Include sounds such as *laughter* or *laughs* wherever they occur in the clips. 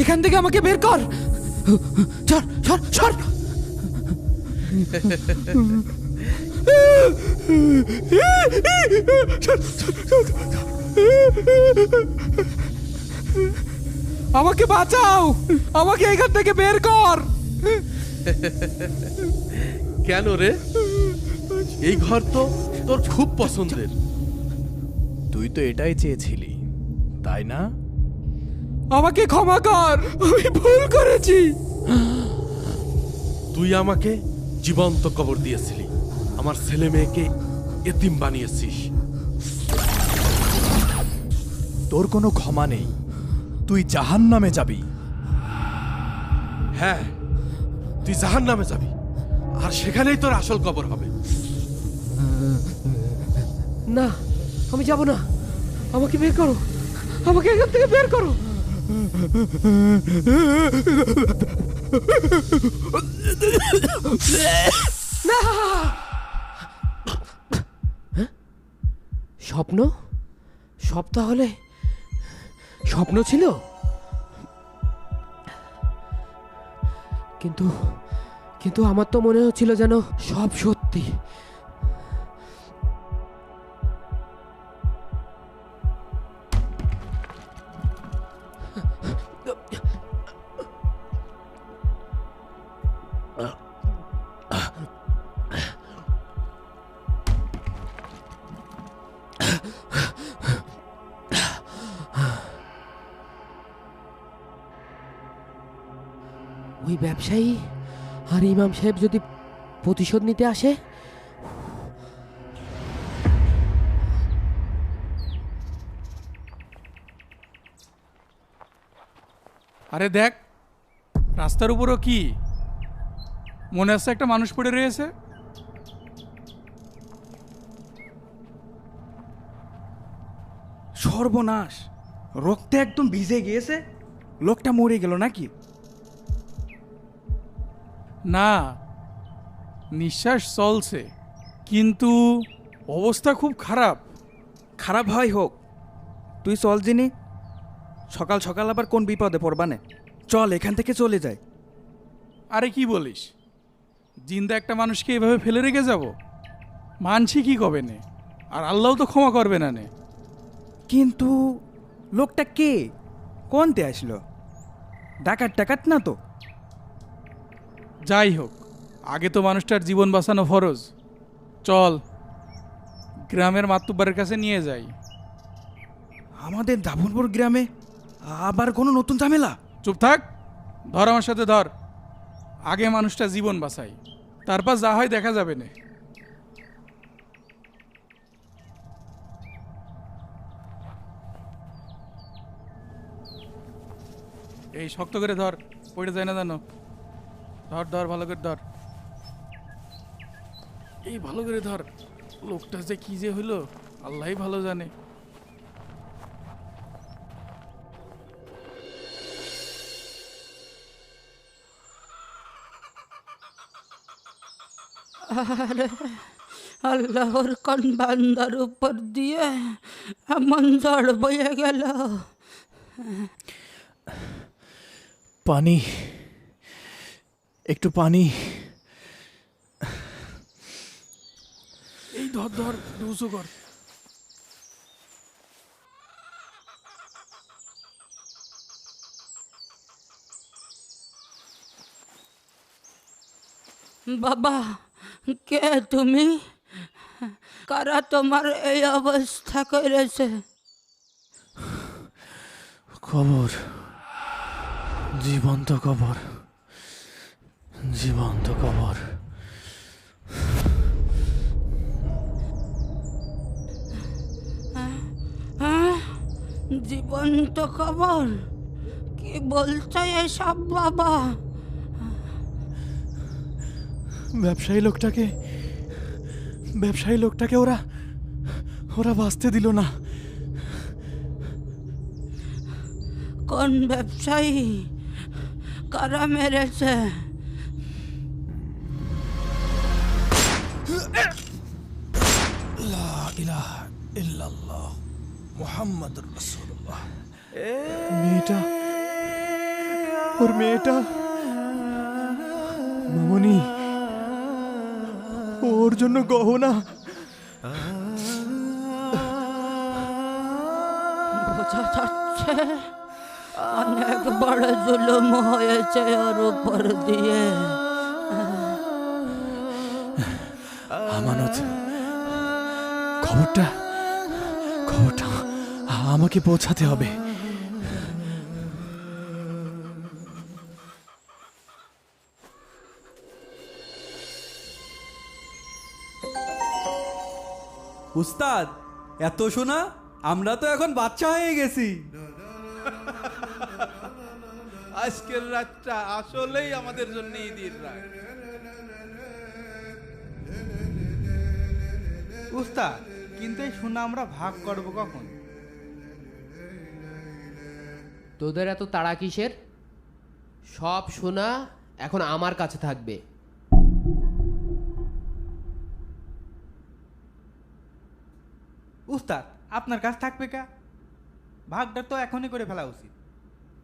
এখান থেকে আমাকে বের কর। সর সর সর আমাকে বাঁচাও। আমাকে এখান থেকে বের কর। কেন রে? এই ঘর তো তোর খুব পছন্দের। তুই তো এটাই চেয়েছিলি তাই না? আমাকে ক্ষমা কর। আমি ভুল করেছি। তুই আমাকে জীবন্ত কবর দিয়েছিলি। আমার ছেলে মেয়েকে এতিম বানিয়েছিস। তোর কোনো ক্ষমা নেই। তুই জাহান নামে যাবি। হ্যাঁ তুই জাহান নামে যাবি। আর সেখানেই তোর আসল কবর হবে। না আমি যাব না। আমাকে বের করো। আমাকে এখান থেকে বের করো। স্বপ্ন? সব তাহলে স্বপ্ন ছিল? কিন্তু কিন্তু আমার তো মনে হচ্ছিল যেন সব সত্যি। ইমাম সাহেব যদি প্রতিশোধ নিতে আসে? আরে দেখ, রাস্তার উপরও কি? মনে হচ্ছে একটা মানুষ পড়ে রয়েছে? সর্বনাশ, রক্তে একদম ভিজে গিয়েছে? লোকটা মরে গেল নাকি? না নিঃশ্বাস চলছে কিন্তু অবস্থা খুব খারাপ। খারাপ হয় হোক তুই চল জিনি। সকাল সকাল আবার কোন বিপদে পড়বানে? চল এখান থেকে চলে যাই। আরে কি বলিস? জিন্দা একটা মানুষকে এভাবে ফেলে রেখে যাব? মানছি কি কবে নে? আর আল্লাহ তো ক্ষমা করবে না নে। কিন্তু লোকটা কে? কোনতে আসলো? ডাকাত টাকাত না তো? যাই হোক আগে তো মানুষটার জীবন বাঁচানো ফরজ। চল গ্রামের মাতুব্বারের কাছে নিয়ে যাই। আমাদের দাভনপুর গ্রামে আবার কোনো নতুন ঝামেলা? চুপ থাক ধর আমার সাথে ধর। আগে মানুষটা জীবন বাঁচাই তারপর যা হয় দেখা যাবে না। এই শক্ত করে ধর পড়ে যায় না জানো ধর ধর ভালো করে ধর। এই ভালো করে ধর লোকটা যে কি যে হইল আল্লাহই ভালো জানে। আরে আল্লাহর কোন বান্দার উপর দিয়ে এমন ঝড় বয়ে গেল। পানি একটু পানি। এই ধর ধর দুশো কর। বাবা কে তুমি? কারা তোমার এই অবস্থা করেছে? কবর জীবন্ত কবর। জীবন্ত কবর। হ্যাঁ? জীবন্ত খবর কি বলছো এসব বাবা? ব্যবসায়ী লোকটাকে ব্যবসায়ী লোকটাকে ওরা ওরা বাঁচতে দিল না। কোন ব্যবসায়ী? কারা মেরেছে? মুহাম্মাদুর রাসূলুল্লাহ। মেয়েটা ওর মেয়েটা। মামনি ওর জন্য গহনা। বোঝা যাচ্ছে অনেক বড় জুলুম হয়েছে ওর উপর দিয়ে। আমানত খবরটা আমাকে পৌঁছাতে হবে। উস্তাদ এত শোনা আমরা তো এখন বাচ্চা হয়ে গেছি। আজকের রাতটা আসলেই আমাদের জন্য ঈদের রাত। উস্তাদ কিন্তু এই সোনা আমরা ভাগ করব কখন? তোদের এত তাড়া কিসের? সব সোনা এখন আমার কাছে থাকবে। উস্তাদ আপনার কাছ থাকবে কা? ভাগটা তো এখনই করে ফেলা উচিত।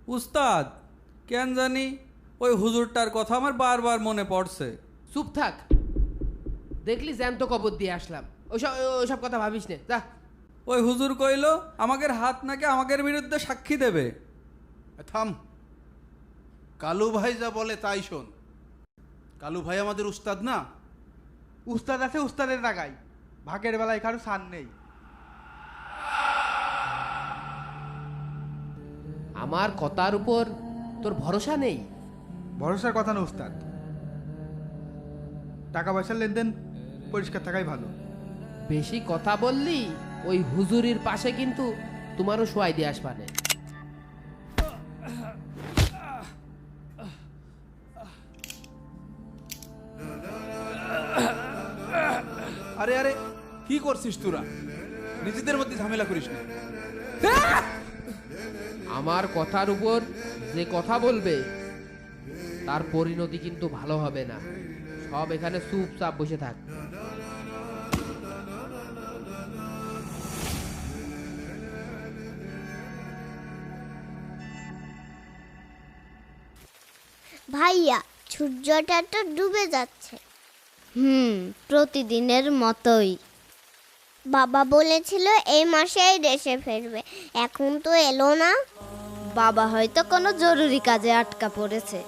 উস্তাদ কেন জানি ওই হুজুরটার কথা আমার বারবার মনে পড়ছে। চুপ থাক। দেখলি জ্যান্ত কবর দিয়ে আসলাম। ওসব ওসব কথা ভাবিস নে যা। ওই হুজুর কইল আমাদের হাত নাকি আমাদের বিরুদ্ধে সাক্ষী দেবে। থাম। কালু ভাই যা বলে তাই শোন। কালু ভাই আমাদের উস্তাদ না? উস্তাদ আছে উস্তাদের জায়গায় ভাগের বেলায় কারও সান নেই। আমার কথার উপর তোর ভরসা নেই? ভরসার কথা না উস্তাদ। টাকা পয়সার লেনদেন পরিষ্কার থাকাই ভালো। বেশি কথা বললি ওই হুজুরির পাশে কিন্তু তোমারও শোয়াই দিয়ে আসবানে। আরে আরে কি করছিস তোরা? নিজেদের মধ্যে ঝামেলা করিস না। আমার কথার উপর যে কথা বলবে তার পরিণতি কিন্তু ভালো হবে না। সব এখানে চুপচাপ বসে থাক। ভাইয়া সূর্যটা তো ডুবে যাচ্ছে। হুম প্রতিদিনের মতোই। বাবা বলেছিল এই মাসেই দেশে ফিরবে। এখন তো এলো না। বাবা হয়তো কোনো জরুরি কাজে আটকা পড়েছে।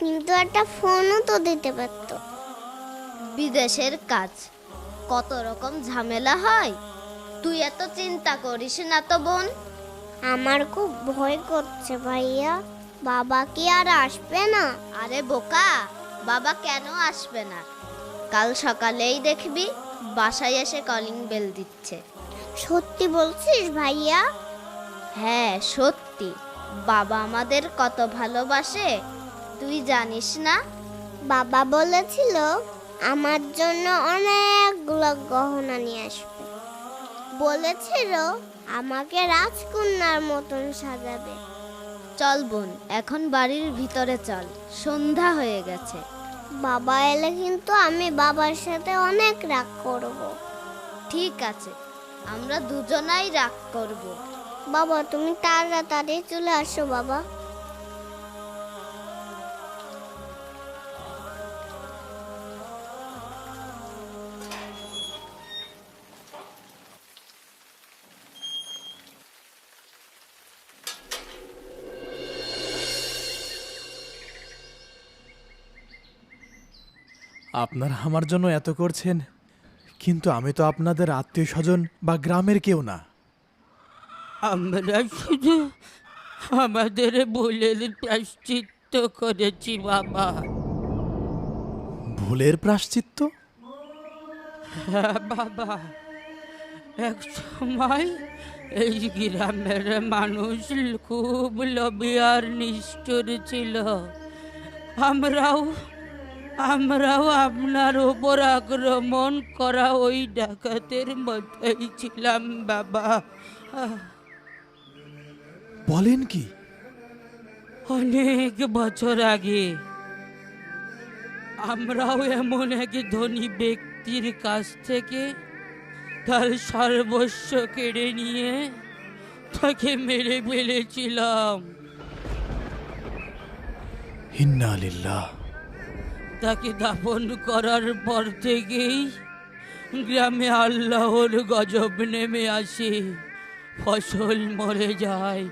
কিন্তু একটা ফোনও তো দিতে পারত। বিদেশের কাজ কত রকম ঝামেলা হয়? তুই এত চিন্তা করিস না তো বোন। আমার খুব ভয় করছে ভাইয়া। বাবা কি আর আসবে না? আরে বোকা বাবা কেন আসবে না? কাল সকালেই দেখবি বাসায় এসে কলিং বেল দিচ্ছে। সত্যি বলছিস ভাইয়া? হ্যাঁ সত্যি। বাবা আমাদের কত ভালোবাসে। তুই জানিস না? বাবা বলেছিল আমার জন্য অনেকগুলো গহনা নিয়ে আসবে। বলেছিল আমাকে রাজকন্যার মতন সাজাবে। চল বোন এখন বাড়ির ভিতরে চল। সন্ধ্যা হয়ে গেছে। বাবা এলে কিন্তু আমি বাবার সাথে অনেক রাগ করব। ঠিক আছে আমরা দুজনাই রাগ করব। বাবা তুমি তাড়াতাড়ি চলে আসো বাবা। আপনারা আমার জন্য এত করছেন কিন্তু আমি তো আপনাদের আত্মীয় স্বজন বা গ্রামের কেউ না। আমরা শুধু আমাদের ভুলের প্রাশ্চিত্য করেছি বাবা। ভুলের প্রাশ্চিত্য হ্যাঁ বাবা। এক সময় এই গ্রামের মানুষ খুব লোভী আর নিষ্ঠুর ছিল। আমরাও আমরাও আপনার উপর আক্রমণ করা ওই ডাকাতের মতোই ছিলাম বাবা। বলেন কি? অনেক বছর আগে আমরাও এমন এক ধনী ব্যক্তির কাছ থেকে তার সর্বস্ব কেড়ে নিয়ে তাকে মেরে ফেলেছিলাম। হিন্না আলিল্লাহ তাকে দাফন করার পর থেকেই গ্রামে আল্লাহর গজব নেমে আসে ফসল মরে যায়।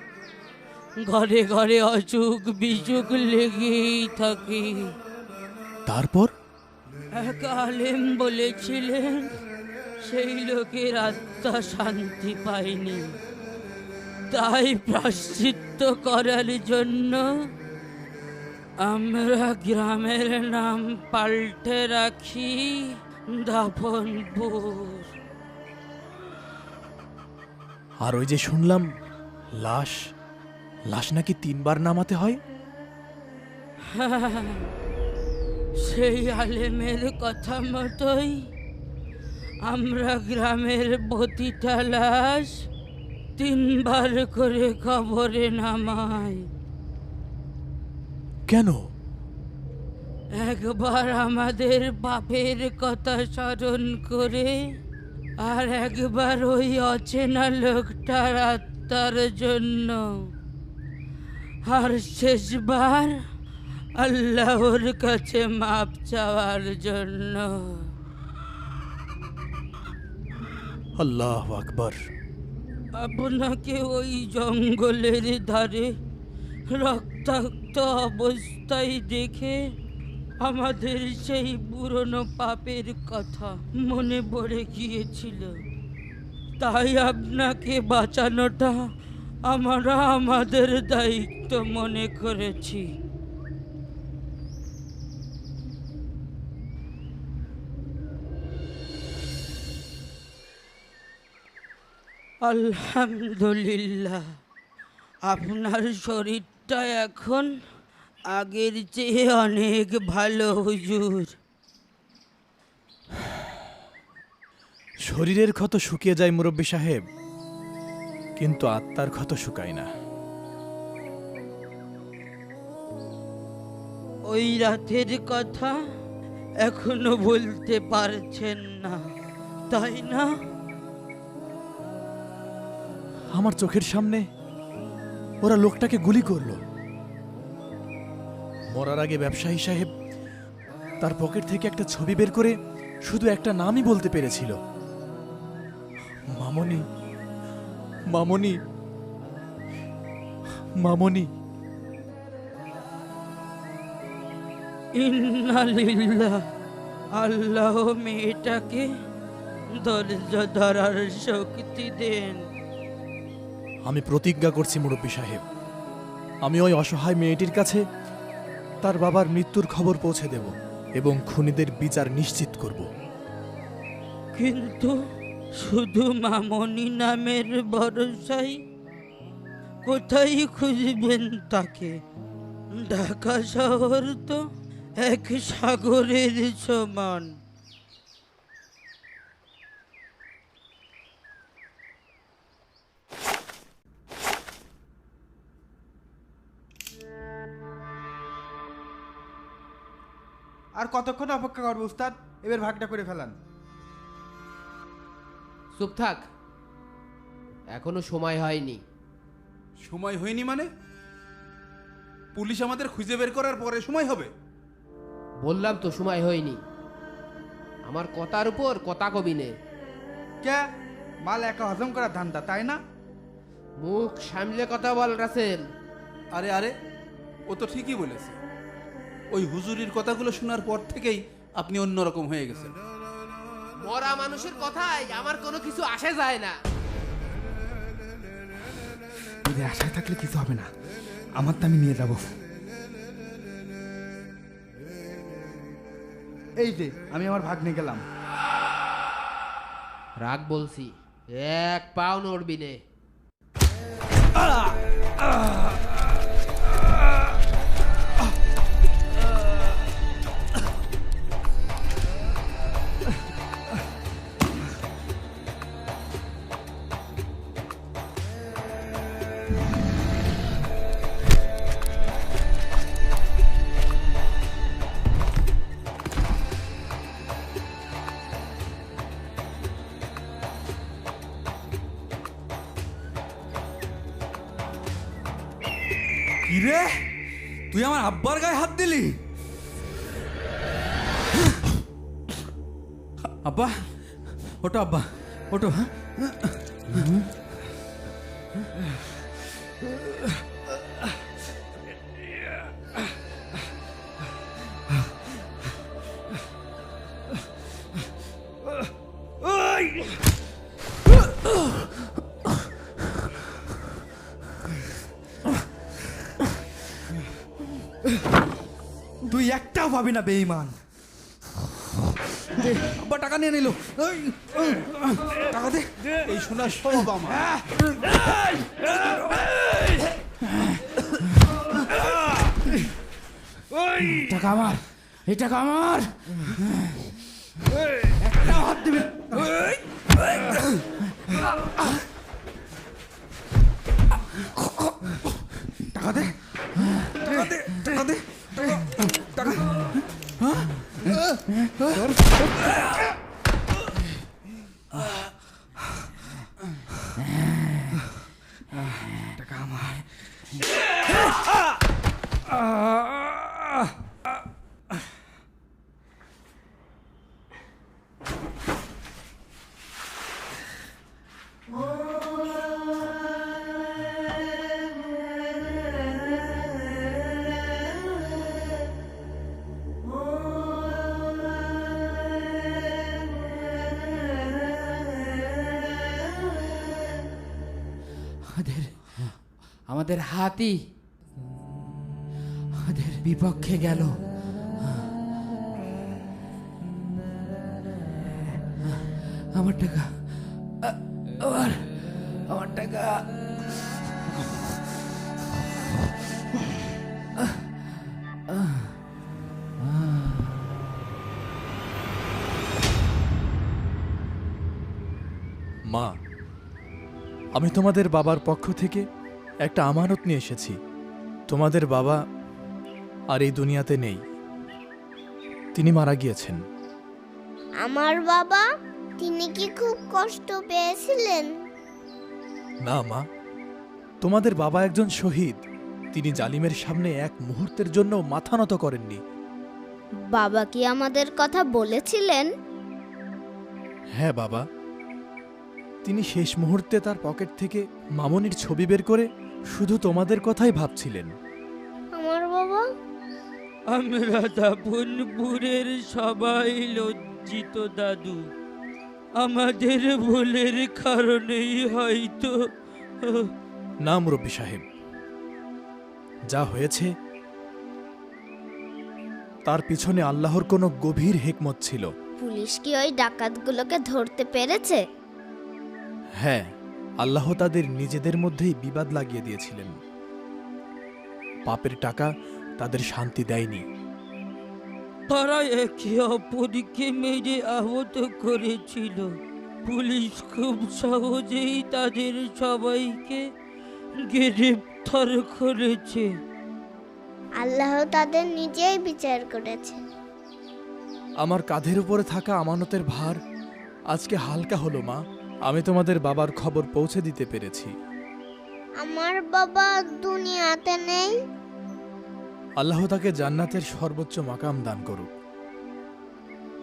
ঘরে ঘরে অসুখ বিসুখ লেগেই থাকে। তারপর? এক আলেম বলেছিলেন সেই লোকের আত্মা শান্তি পায়নি। তাই প্রাশ্চিত্য করার জন্য আমরা গ্রামের নাম পাল্টে রাখি দাপনপুর আর ওই যে শুনলাম লাশ লাশ নাকি তিনবার নামাতে হয়? *laughs* সেই আলেমের কথা মতোই আমরা গ্রামের প্রতিটা লাশ তিনবার করে কবরে নামাই। কেন? একবার আমাদের বাপের কথা স্মরণ করে আর একবার ওই অচেনা লোকটার আত্মার জন্য। আর শেষবার আল্লাহর কাছে মাপ চাওয়ার জন্য। আল্লাহ আকবর। আপনাকে ওই জঙ্গলের ধারে রক্তাক্ত অবস্থায় দেখে আমাদের সেই পুরনো পাপের কথা মনে পড়ে গিয়েছিল। তাই আপনাকে বাঁচানোটা আমরা আমাদের দায়িত্ব মনে করেছি। আলহামদুলিল্লাহ, আপনার শরীরটা এখন আগের চেয়ে অনেক ভালো হুজুর। শরীরের ক্ষত শুকিয়ে যায় মুরব্বী সাহেব কিন্তু আত্মার ক্ষত শুকায় না। ওই রাতের কথা এখনও বলতে পারছেন না তাই না? আমার চোখের সামনে ওরা লোকটাকে গুলি করল। মরার আগে ব্যবসায়ী সাহেব তার পকেট থেকে একটা ছবি বের করে শুধু একটা নামই বলতে পেরেছিল। মামনি মামনি মামনি। ইন্নালিল্লাহ আল্লাহ মেয়েটাকে ধৈর্য ধরার শক্তি দেন। আমি প্রতিজ্ঞা করছি, মুরব্বী সাহেব। আমি ওই অসহায় মেয়েটির কাছে তার বাবার মৃত্যুর খবর পৌঁছে দেব এবং খুনিদের বিচার নিশ্চিত করব। কিন্তু শুধু মামনি নামের ভরসাই কোথায় খুঁজবেন তাকে? ঢাকা শহর তো এক সাগরের সমান। আর কতক্ষণ অপেক্ষা করব উস্তাদ? এবার ভাগটা করে ফেলান। চুপ থাক। এখনও সময় হয়নি। সময় হয়নি মানে? পুলিশ আমাদের খুঁজে বের করার পরে সময় হবে? বললাম তো সময় হয়নি। আমার কথার উপর কথা কবি নে। কে মাল একা হজম করার ধান্দা তাই না? মুখ সামলে কথা বল রাসেল। আরে আরে ও তো ঠিকই বলেছে। ওই হুজুরির কথাগুলো শোনার পর থেকেই আপনি অন্যরকম হয়ে গেছেন। মরা মানুষের কথায় আমার কোনো কিছু আসে যায় না। যদি আশায় থাকলে কিছু হবে না। আমার তো আমি নিয়ে যাব। এই যে আমি আমার ভাগ নিয়ে গেলাম। রাগ বলছি এক পাও নড়বি নে। কি রে তুই আমার আব্বার গায়ে হাত দিলি? আব্বা ওটো আব্বা ওটো হ্যাঁ? পাবি না বেঈমান। আব্বা টাকা নিয়ে নিল। টাকা দে। এই শোনার সব আমার। টাকা আমার এই টাকা আমার। একটা টাকা দে টাকা দে টাকা দে টাকা টাকা আমার আমাদের হাতি আমাদের বিপক্ষে গেল। আমার টাকা, আমার আমার টাকা। মা, আমি তোমাদের বাবার পক্ষ থেকে একটা আমানত নিয়ে এসেছি। তোমাদের বাবা আর এই দুনিয়াতে নেই। তিনি মারা গিয়েছেন। আমার বাবা তিনি কি খুব কষ্ট পেয়েছিলেন? না মা। তোমাদের বাবা একজন শহীদ। তিনি জালিমের সামনে এক মুহূর্তের জন্য মাথা নত করেননি। বাবা কি আমাদের কথা বলেছিলেন? হ্যাঁ বাবা। তিনি শেষ মুহূর্তে তার পকেট থেকে মামনির ছবি বের করে শুধু তোমাদের কথাই ভাবছিলেন। আমার বাবা? আমরা দাপনপুরের সবাই লজ্জিত দাদু। আমাদের ভুলের কারণেই হয়তো। না মুরব্বী সাহেব। যা হয়েছে তার পিছনে আল্লাহর কোনো গভীর হেকমত ছিল। পুলিশ কি ওই ডাকাতগুলোকে ধরতে পেরেছে? হ্যাঁ আল্লাহ তাদের নিজেদের মধ্যেই বিবাদ লাগিয়ে দিয়েছিলেন। পাপের টাকা তাদের শান্তি দেয়নি। তারা একে অপরকে মেরে আহত করেছিল। পুলিশ খুব সহজেই তাদের সবাইকে গ্রেপ্তার করেছে। আল্লাহ তাদের নিজেই বিচার করেছে। আমার কাঁধের উপরে থাকা আমানতের ভার আজকে হালকা হলো মা। আমি তোমাদের বাবার খবর পৌঁছে দিতে পেরেছি। আমার বাবা দুনিয়াতে নেই। আল্লাহ তাকে জান্নাতের সর্বোচ্চ মাকাম দান করুক।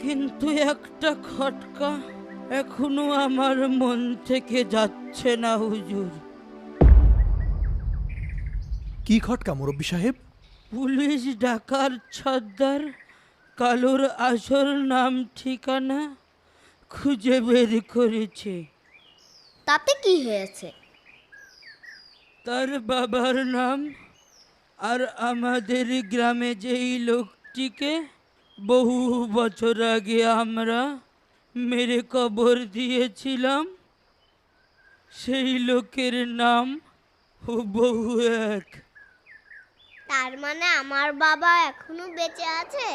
কিন্তু একটা খটকা এখনও আমার মন থেকে যাচ্ছে না হুজুর। কি খটকা মুরব্বী সাহেব? পুলিশ ডাকার ছদ্দার কালোর আসল নাম ঠিকানা খুঁজে বের করেছে। তাতে কি হয়েছে? তার বাবার নাম আর আমাদের গ্রামে যেই লোকটিকে বহু বছর আগে আমরা মেরে কবর দিয়েছিলাম সেই লোকের নাম বহু এক। তার মানে আমার বাবা এখনও বেঁচে আছে?